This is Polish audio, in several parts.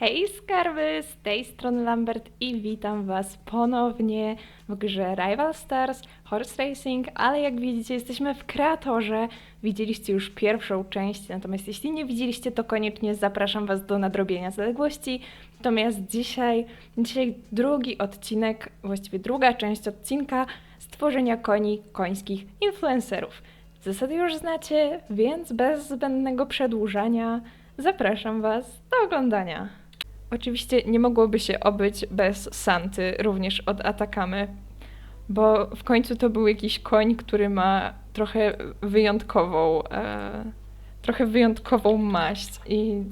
Hej skarby, z tej strony Lambert i witam Was ponownie w grze Rival Stars Horse Racing, ale jak widzicie jesteśmy w kreatorze, widzieliście już pierwszą część, natomiast jeśli nie widzieliście to koniecznie zapraszam Was do nadrobienia zaległości, natomiast dzisiaj, dzisiaj drugi odcinek, właściwie druga część odcinka stworzenia koni końskich influencerów. Zasady już znacie, więc bez zbędnego przedłużania zapraszam Was do oglądania. Oczywiście nie mogłoby się obyć bez Santy, również od Atakamy, bo w końcu to był jakiś koń, który ma trochę wyjątkową, e, trochę wyjątkową maść i,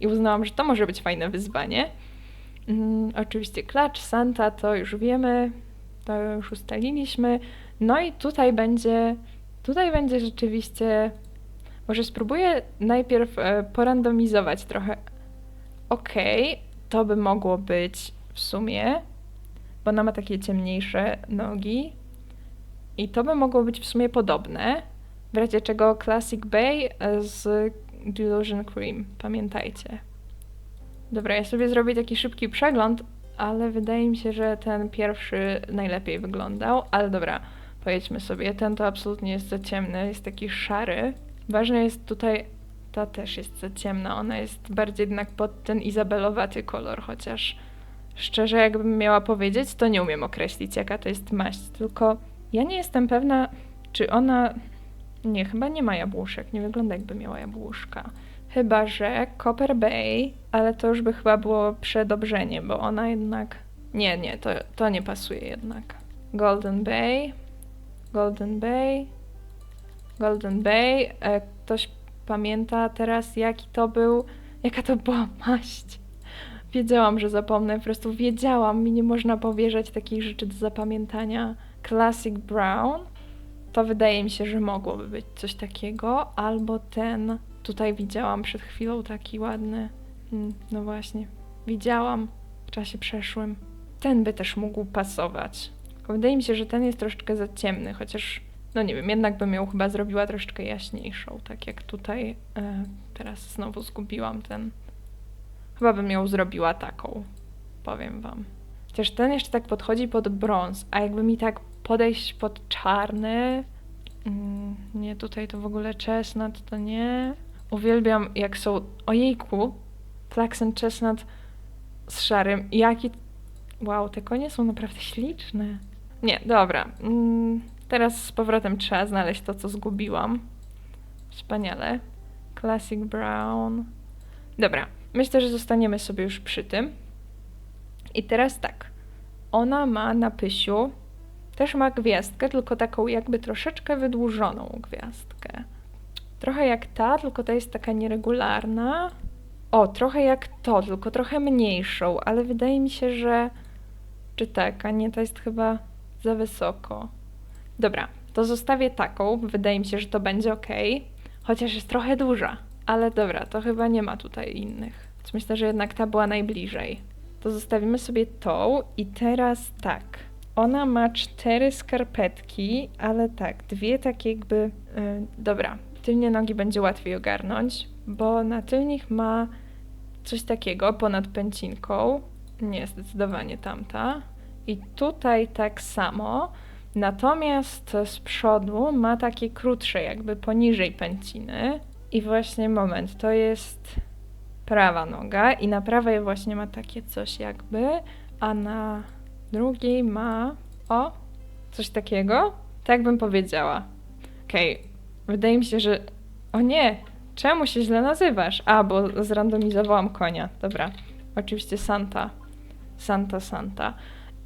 i uznałam, że to może być fajne wyzwanie. Mm, oczywiście klacz, Santa, to już wiemy, to już ustaliliśmy. No i tutaj będzie, tutaj będzie rzeczywiście, może spróbuję najpierw e, porandomizować trochę. Okej, to by mogło być w sumie, bo ona ma takie ciemniejsze nogi. I to by mogło być w sumie podobne. W razie czego Classic Bay z Delusion Cream, pamiętajcie. Dobra, ja sobie zrobię taki szybki przegląd, ale wydaje mi się, że ten pierwszy najlepiej wyglądał. Ale dobra, pojedźmy sobie. Ten to absolutnie jest za ciemny, jest taki szary. Ważne jest tutaj, ta też jest za ciemna. Ona jest bardziej jednak pod ten izabelowaty kolor, chociaż szczerze jakbym miała powiedzieć, to nie umiem określić jaka to jest maść. Tylko ja nie jestem pewna, czy ona... Nie, chyba nie ma jabłuszek. Nie wygląda jakby miała jabłuszka. Chyba, że Copper Bay, ale to już by chyba było przedobrzenie, bo ona jednak... Nie, nie, to, to nie pasuje jednak. Golden Bay, Golden Bay, Golden Bay. E, Ktoś pamięta teraz, jaki to był, jaka to była maść? Wiedziałam, że zapomnę, po prostu wiedziałam, mi nie można powierzać takich rzeczy do zapamiętania. Classic Brown, to wydaje mi się, że mogłoby być coś takiego, albo ten, tutaj widziałam przed chwilą taki ładny, mm, no właśnie, widziałam w czasie przeszłym. Ten by też mógł pasować. Wydaje mi się, że ten jest troszeczkę za ciemny, chociaż, no nie wiem, jednak bym ją chyba zrobiła troszeczkę jaśniejszą, tak jak tutaj, e, teraz znowu zgubiłam ten. Chyba bym ją zrobiła taką, powiem wam. Chociaż ten jeszcze tak podchodzi pod brąz, a jakby mi tak podejść pod czarny, mm, nie, tutaj to w ogóle chestnut, to nie. Uwielbiam jak są, ojejku, Flaxen chestnut z szarym, jaki, wow, te konie są naprawdę śliczne. Nie, dobra, mm, teraz z powrotem trzeba znaleźć to, co zgubiłam. Wspaniale. Classic Brown. Dobra, myślę, że zostaniemy sobie już przy tym. I teraz tak. Ona ma na pysiu, też ma gwiazdkę, tylko taką jakby troszeczkę wydłużoną gwiazdkę. Trochę jak ta, tylko ta jest taka nieregularna. O, trochę jak to, tylko trochę mniejszą, ale wydaje mi się, że. Czy tak, a nie, to jest chyba za wysoko. Dobra, to zostawię taką. Wydaje mi się, że to będzie ok. Chociaż jest trochę duża. Ale dobra, to chyba nie ma tutaj innych. Więc myślę, że jednak ta była najbliżej. To zostawimy sobie tą i teraz tak. Ona ma cztery skarpetki, ale tak, dwie takie jakby. Yy, dobra, tylnie nogi będzie łatwiej ogarnąć, bo na tylnych ma coś takiego ponad pęcinką. Nie, zdecydowanie tamta. I tutaj tak samo. Natomiast z przodu ma takie krótsze, jakby poniżej pęciny. I właśnie moment, to jest prawa noga i na prawej właśnie ma takie coś jakby, a na drugiej ma o coś takiego. Tak bym powiedziała. Okej, wydaje mi się, że o nie, czemu się źle nazywasz? A, bo zrandomizowałam konia. Dobra, oczywiście Santa. Santa, Santa.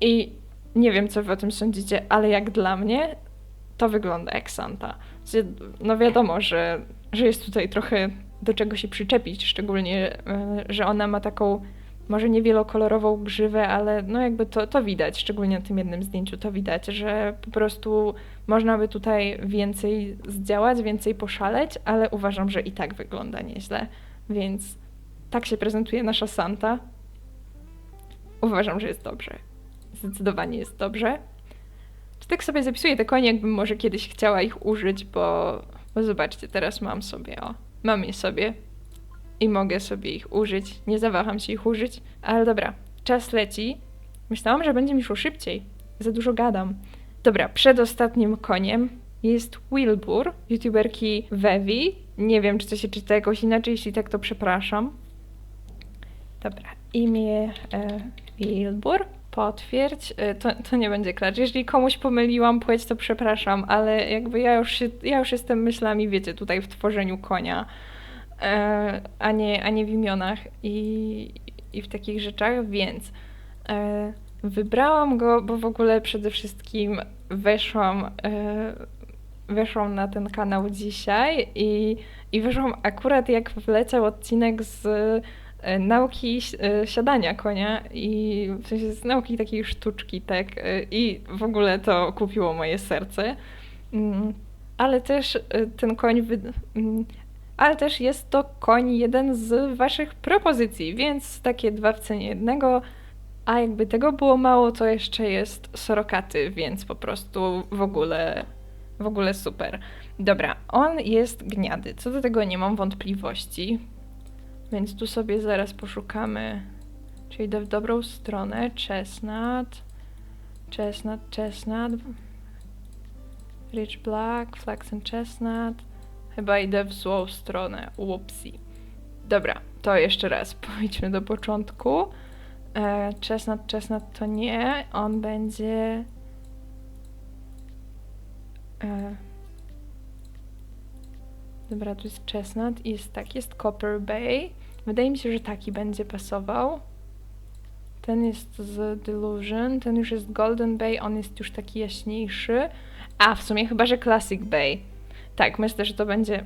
I nie wiem, co wy o tym sądzicie, ale jak dla mnie, to wygląda jak Santa. No wiadomo, że, że jest tutaj trochę do czego się przyczepić, szczególnie, e, że ona ma taką może nie wielokolorową grzywę, ale no jakby to, to widać, szczególnie na tym jednym zdjęciu to widać, że po prostu można by tutaj więcej zdziałać, więcej poszaleć, ale uważam, że i tak wygląda nieźle, więc tak się prezentuje nasza Santa. Uważam, że jest dobrze. Zdecydowanie jest dobrze. Czy tak sobie zapisuję te konie, jakbym może kiedyś chciała ich użyć, bo, bo zobaczcie, teraz mam sobie, o, mam je sobie. i mogę sobie ich użyć. Nie zawaham się ich użyć, ale dobra, czas leci. Myślałam, że będzie mi szło szybciej. Za dużo gadam. Dobra, przedostatnim koniem jest Wilbur, youtuberki Wevi. Nie wiem, czy to się czyta jakoś inaczej, jeśli tak, to przepraszam. Dobra, imię e, Wilbur. Potwierdź. E, to, to nie będzie klacz. Jeżeli komuś pomyliłam płeć, to przepraszam, ale jakby ja już, się, ja już jestem myślami, wiecie, tutaj w tworzeniu konia, e, a, nie, a nie w imionach i, i w takich rzeczach, więc e, wybrałam go, bo w ogóle przede wszystkim weszłam, e, weszłam na ten kanał dzisiaj i, i weszłam akurat jak wleciał odcinek z nauki si- e, siadania konia i w sensie z nauki takiej sztuczki, tak, e, i w ogóle to kupiło moje serce. Mm, Ale też e, ten koń, wy- mm, ale też jest to koń jeden z waszych propozycji, więc takie dwa w cenie jednego. A jakby tego było mało, to jeszcze jest sorokaty, więc po prostu w ogóle, w ogóle super. Dobra, on jest gniady. Co do tego nie mam wątpliwości. Więc tu sobie zaraz poszukamy. Czyli idę w dobrą stronę. Chestnut. Chestnut, chestnut. Rich black, flax and chestnut. Chyba idę w złą stronę. Whoopsie. Dobra, to jeszcze raz. Pójdźmy do początku. E, chestnut, chestnut to nie. On będzie... E, dobra, tu jest chestnut jest tak, jest Copper Bay. Wydaje mi się, że taki będzie pasował. Ten jest z Delusion, ten już jest Golden Bay, on jest już taki jaśniejszy. A, w sumie chyba, że Classic Bay. Tak, myślę, że to będzie...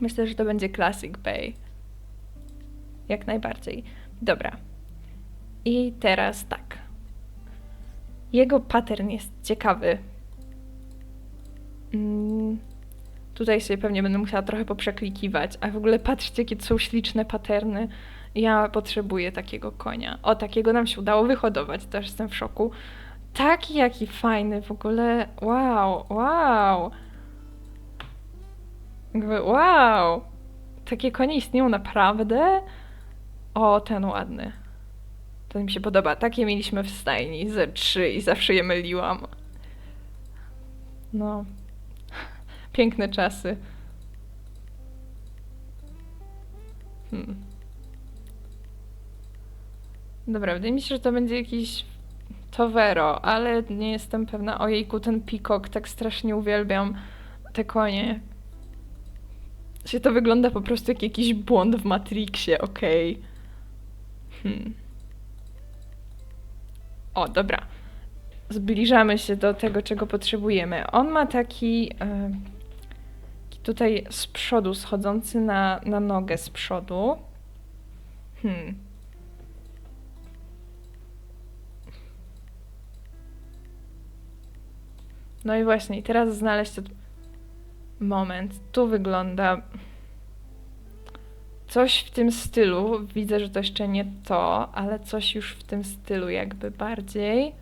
Myślę, że to będzie Classic Bay. Jak najbardziej. Dobra. I teraz tak. Jego pattern jest ciekawy. Mm, tutaj sobie pewnie będę musiała trochę poprzeklikiwać, a w ogóle patrzcie, jakie są śliczne paterny. Ja potrzebuję takiego konia. O, takiego nam się udało wyhodować, też jestem w szoku. Taki jaki fajny w ogóle. Wow, wow. Wow. Takie konie istnieją naprawdę? O, ten ładny. To mi się podoba. Takie mieliśmy w stajni ze trzy i zawsze je myliłam. No. Piękne czasy. Hmm. Dobra, wydaje mi się, że to będzie jakiś Tovero, ale nie jestem pewna. Ojejku, ten pikok, tak strasznie uwielbiam te konie. Się to wygląda po prostu jak jakiś błąd w Matrixie, okej. Hmm. O, dobra. Zbliżamy się do tego, czego potrzebujemy. On ma taki, taki tutaj z przodu, schodzący na, na nogę z przodu. Hmm. No i właśnie, teraz znaleźć od... moment. Tu wygląda coś w tym stylu. Widzę, że to jeszcze nie to, ale coś już w tym stylu jakby bardziej.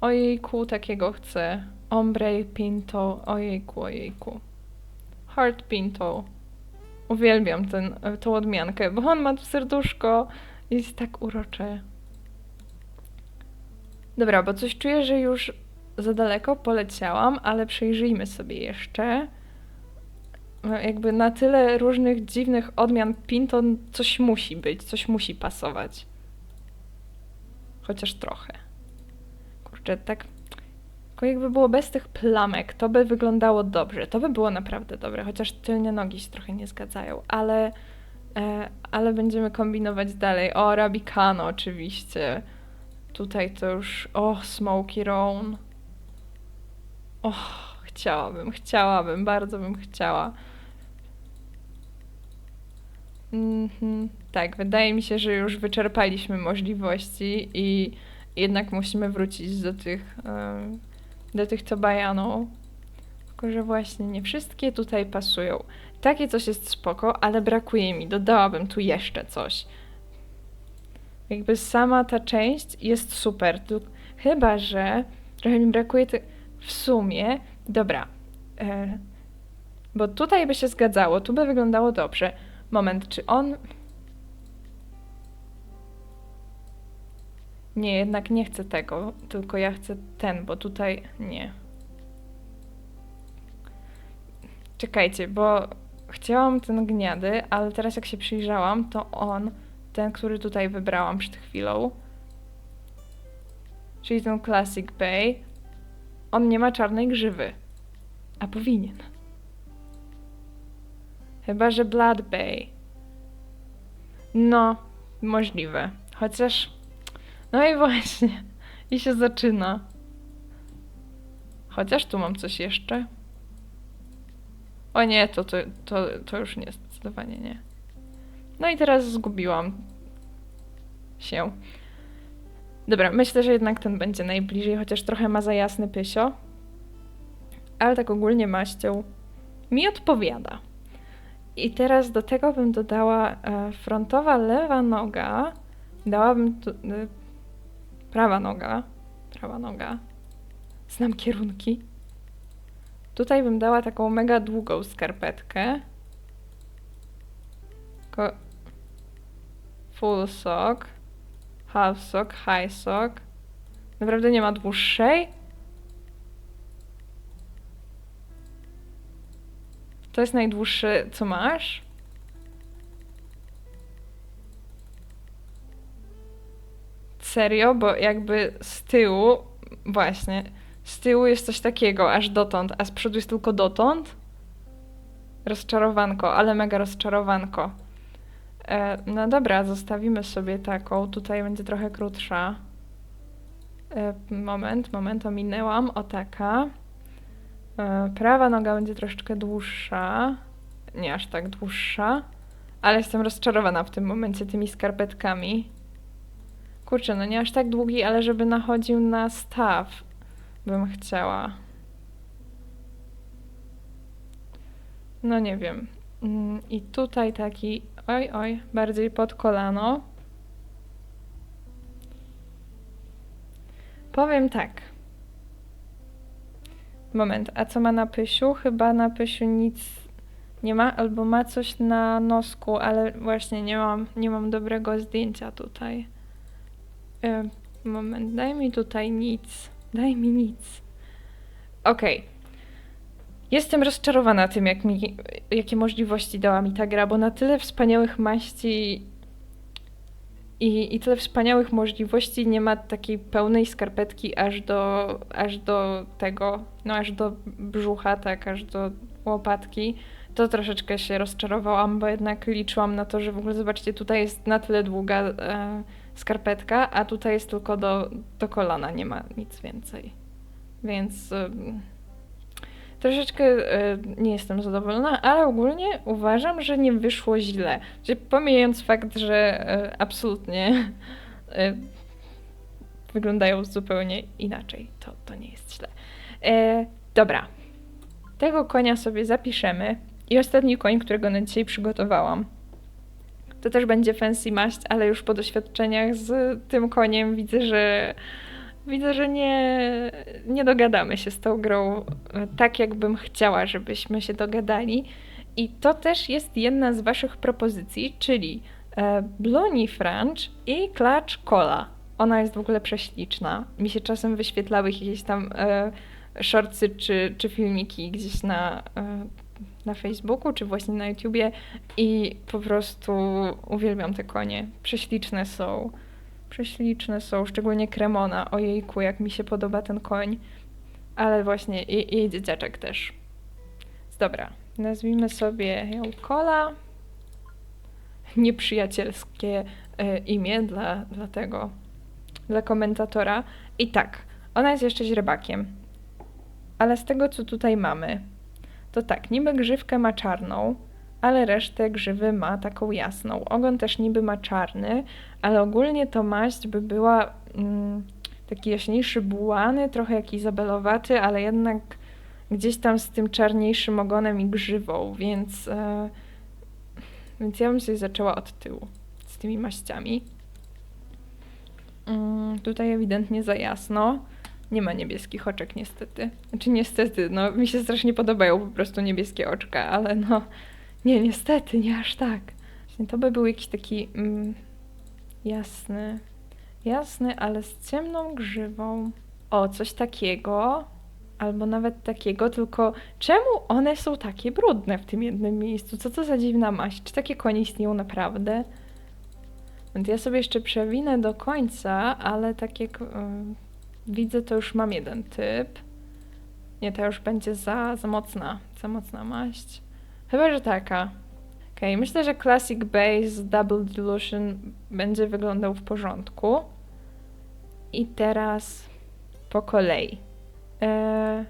Ojejku, takiego chcę. Ombre Pinto. Ojejku, ojejku. Heart Pinto. Uwielbiam ten, tą odmiankę, bo on ma tu serduszko. Jest tak urocze. Dobra, bo coś czuję, że już za daleko poleciałam, ale przejrzyjmy sobie jeszcze. No, Jakby na tyle różnych dziwnych odmian Pinto coś musi być, coś musi pasować. Chociaż trochę. Kurczę, tak. Tylko jakby było bez tych plamek, to by wyglądało dobrze. To by było naprawdę dobre, chociaż tylne nogi się trochę nie zgadzają, ale, e, ale będziemy kombinować dalej. O, Rabicano oczywiście. Tutaj to już. O, Smoky Roan. O, chciałabym, chciałabym, bardzo bym chciała. Mhm, tak, wydaje mi się, że już wyczerpaliśmy możliwości i jednak musimy wrócić do tych, em, do tych Tobajanów. Tylko, że właśnie nie wszystkie tutaj pasują. Takie coś jest spoko, ale brakuje mi. Dodałabym tu jeszcze coś. Jakby sama ta część jest super. Tu, chyba, że trochę mi brakuje te, w sumie. Dobra. E, bo tutaj by się zgadzało, tu by wyglądało dobrze. Moment, czy on... Nie, jednak nie chcę tego, tylko ja chcę ten, bo tutaj nie. Czekajcie, bo chciałam ten gniady, ale teraz jak się przyjrzałam, to on, ten, który tutaj wybrałam przed chwilą, czyli ten Classic Bay, on nie ma czarnej grzywy. A powinien. Chyba, że Blood Bay. No, możliwe. Chociaż. No i właśnie. I się zaczyna. Chociaż tu mam coś jeszcze. O nie, to, to, to, to już nie, zdecydowanie nie. No i teraz zgubiłam się. Dobra, myślę, że jednak ten będzie najbliżej, chociaż trochę ma za jasny pysio. Ale tak ogólnie maścią mi odpowiada. I teraz do tego bym dodała e, frontowa lewa noga. Dałabym tu, e, prawa noga. Prawa noga. Znam kierunki. Tutaj bym dała taką mega długą skarpetkę. Ko full sock, half sock, high sock. Naprawdę nie ma dłuższej? To jest najdłuższy, co masz? Serio? Bo jakby z tyłu, właśnie, z tyłu jest coś takiego, aż dotąd, a z przodu jest tylko dotąd? Rozczarowanko, ale mega rozczarowanko. E, no dobra, zostawimy sobie taką. Tutaj będzie trochę krótsza. E, moment, moment, ominęłam. O taka. E, prawa noga będzie troszeczkę dłuższa. Nie aż tak dłuższa. Ale jestem rozczarowana w tym momencie tymi skarpetkami. Kurczę, no nie aż tak długi, ale żeby nachodził na staw bym chciała. No nie wiem. Mm, I tutaj taki, oj, oj, bardziej pod kolano. Powiem tak. Moment, a co ma na pysiu? Chyba na pysiu nic nie ma, albo ma coś na nosku, ale właśnie nie mam, nie mam dobrego zdjęcia tutaj. E, moment, daj mi tutaj nic. Daj mi nic. Okej. Jestem rozczarowana tym, jak mi, jakie możliwości dała mi ta gra, bo na tyle wspaniałych maści i, i tyle wspaniałych możliwości nie ma takiej pełnej skarpetki aż do, aż do tego, no aż do brzucha, tak, aż do łopatki. To troszeczkę się rozczarowałam, bo jednak liczyłam na to, że w ogóle zobaczcie, tutaj jest na tyle długa e, skarpetka, a tutaj jest tylko do, do kolana, nie ma nic więcej. Więc e, troszeczkę e, nie jestem zadowolona, ale ogólnie uważam, że nie wyszło źle. Czyli pomijając fakt, że e, absolutnie e, wyglądają zupełnie inaczej, to, to nie jest źle. Dobra, tego konia sobie zapiszemy. I ostatni koń, którego na dzisiaj przygotowałam. To też będzie fancy maść, ale już po doświadczeniach z tym koniem widzę, że widzę, że nie, nie dogadamy się z tą grą tak, jakbym chciała, żebyśmy się dogadali. I to też jest jedna z Waszych propozycji, czyli e, Bloni French i Clutch Cola. Ona jest w ogóle prześliczna. Mi się czasem wyświetlały jakieś tam e, shortsy czy, czy filmiki gdzieś na, e, na Facebooku, czy właśnie na YouTubie i po prostu uwielbiam te konie. Prześliczne są. Prześliczne są, szczególnie Kremona. Ojejku, jak mi się podoba ten koń. Ale właśnie i, i dzieciaczek też. Dobra, nazwijmy sobie ją Kola. Nieprzyjacielskie e, imię dla, dla tego, dla komentatora. I tak, ona jest jeszcze źrebakiem. Ale z tego, co tutaj mamy, to tak, niby grzywkę ma czarną, ale resztę grzywy ma taką jasną. Ogon też niby ma czarny, ale ogólnie to maść by była mm, taki jaśniejszy bułany, trochę jak izabelowaty, ale jednak gdzieś tam z tym czarniejszym ogonem i grzywą, więc, e, więc ja bym sobie zaczęła od tyłu z tymi maściami. Mm, tutaj ewidentnie za jasno. Nie ma niebieskich oczek niestety. Znaczy niestety, no mi się strasznie podobają po prostu niebieskie oczka, ale no nie, niestety, nie aż tak. To by był jakiś taki mm, jasny, jasny, ale z ciemną grzywą. O, coś takiego. Albo nawet takiego, tylko czemu one są takie brudne w tym jednym miejscu? Co to za dziwna maść? Czy takie konie istnieją naprawdę? Więc ja sobie jeszcze przewinę do końca, ale tak jak y, widzę, to już mam jeden typ. Nie, to już będzie za, za mocna, za mocna maść. Chyba, że taka. Okej, myślę, że Classic Base Double Dilution będzie wyglądał w porządku. I teraz po kolei. E,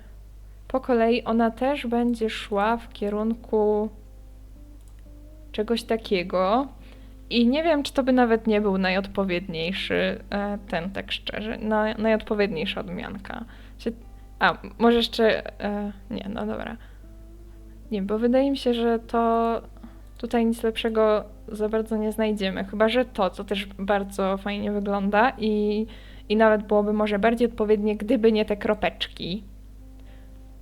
po kolei ona też będzie szła w kierunku czegoś takiego. I nie wiem, czy to by nawet nie był najodpowiedniejszy e, ten, tak szczerze. Na, najodpowiedniejsza odmianka. A, może jeszcze. E, nie, no dobra. Nie, bo wydaje mi się, że to tutaj nic lepszego za bardzo nie znajdziemy. Chyba, że to, co też bardzo fajnie wygląda i, i nawet byłoby może bardziej odpowiednie, gdyby nie te kropeczki.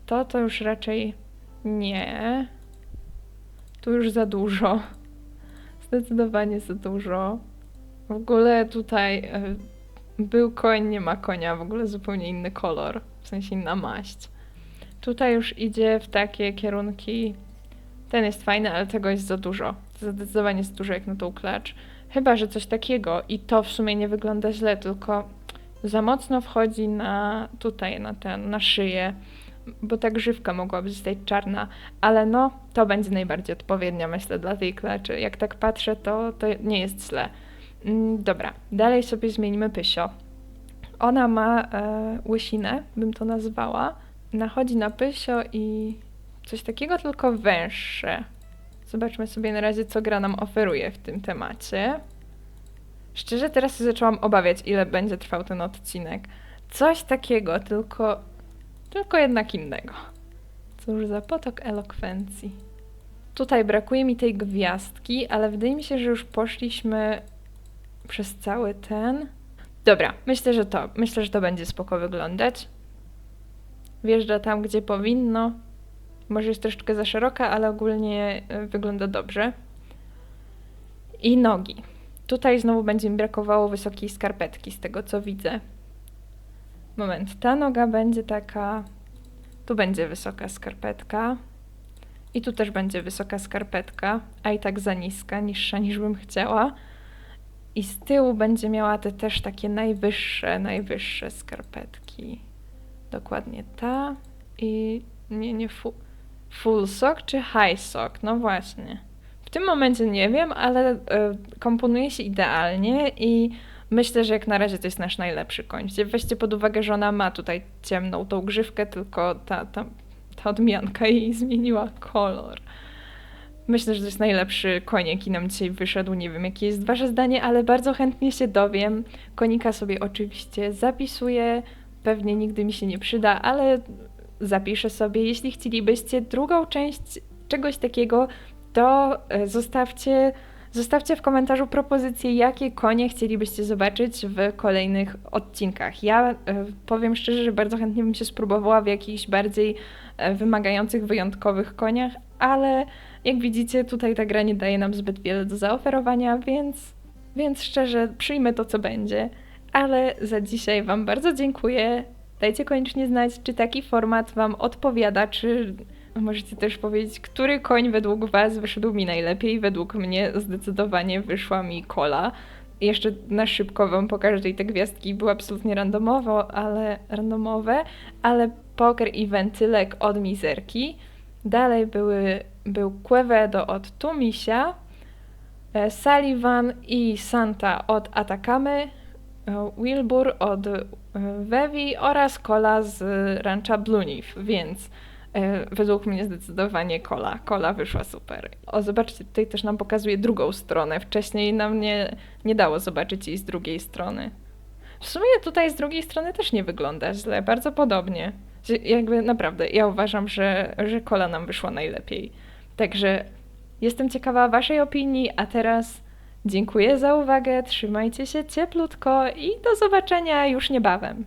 To to już raczej nie. Tu już za dużo. Zdecydowanie za dużo. W ogóle tutaj e, był koń, nie ma konia, w ogóle zupełnie inny kolor, w sensie inna maść. Tutaj już idzie w takie kierunki. Ten jest fajny, ale tego jest za dużo. Zdecydowanie jest dużo jak na tą klacz. Chyba, że coś takiego i to w sumie nie wygląda źle, tylko za mocno wchodzi na tutaj, na ten, na szyję, bo ta grzywka mogłaby zostać czarna, ale no, to będzie najbardziej odpowiednia, myślę, dla tej klaczy. Jak tak patrzę, to, to nie jest źle. Mm, Dobra, dalej sobie zmienimy pysio. Ona ma e, łysinę, bym to nazwała. Nachodzi na pysio i coś takiego, tylko węższe. Zobaczmy sobie na razie, co gra nam oferuje w tym temacie. Szczerze, teraz się zaczęłam obawiać, ile będzie trwał ten odcinek. Coś takiego, tylko, tylko jednak innego. Cóż za potok elokwencji. Tutaj brakuje mi tej gwiazdki, ale wydaje mi się, że już poszliśmy przez cały ten. Dobra, myślę, że to. Myślę, że to będzie spoko wyglądać. Wjeżdża tam, gdzie powinno. Może jest troszeczkę za szeroka, ale ogólnie y, wygląda dobrze. I nogi. Tutaj znowu będzie mi brakowało wysokiej skarpetki, z tego co widzę. Moment, ta noga będzie taka. Tu będzie wysoka skarpetka. I tu też będzie wysoka skarpetka, a i tak za niska, niższa niż bym chciała. I z tyłu będzie miała te też takie najwyższe, najwyższe skarpetki. Dokładnie ta i nie, nie fu, full sock czy high sock? No właśnie. W tym momencie nie wiem, ale e, komponuje się idealnie i myślę, że jak na razie to jest nasz najlepszy koń. Weźcie pod uwagę, że ona ma tutaj ciemną tą grzywkę, tylko ta, ta, ta odmianka jej zmieniła kolor. Myślę, że to jest najlepszy koń, jaki nam dzisiaj wyszedł. Nie wiem, jakie jest wasze zdanie, ale bardzo chętnie się dowiem. Konika sobie oczywiście zapisuję. Pewnie nigdy mi się nie przyda, ale zapiszę sobie. Jeśli chcielibyście drugą część czegoś takiego, to e, zostawcie, zostawcie w komentarzu propozycje, jakie konie chcielibyście zobaczyć w kolejnych odcinkach. Ja e, powiem szczerze, że bardzo chętnie bym się spróbowała w jakichś bardziej e, wymagających, wyjątkowych koniach, ale jak widzicie, tutaj ta gra nie daje nam zbyt wiele do zaoferowania, więc, więc szczerze przyjmę to, co będzie. Ale za dzisiaj Wam bardzo dziękuję. Dajcie koniecznie znać, czy taki format Wam odpowiada, czy możecie też powiedzieć, który koń według Was wyszedł mi najlepiej. Według mnie zdecydowanie wyszła mi kola. Jeszcze na szybko Wam pokażę, te gwiazdki były absolutnie randomowo, ale randomowe, ale poker i wentylek od mizerki. Dalej były, był Quevedo od Tumisia, e, Sullivan i Santa od Atakamy, e, Wilbur od e, Wevi oraz Kola z rancha Blunif, więc e, według mnie zdecydowanie Kola. Kola wyszła super. O, zobaczcie, tutaj też nam pokazuje drugą stronę. Wcześniej nam nie, nie dało zobaczyć jej z drugiej strony. W sumie tutaj z drugiej strony też nie wygląda źle, bardzo podobnie. Jakby naprawdę, ja uważam, że, że kola nam wyszła najlepiej. Także jestem ciekawa Waszej opinii, a teraz dziękuję za uwagę, trzymajcie się cieplutko i do zobaczenia już niebawem.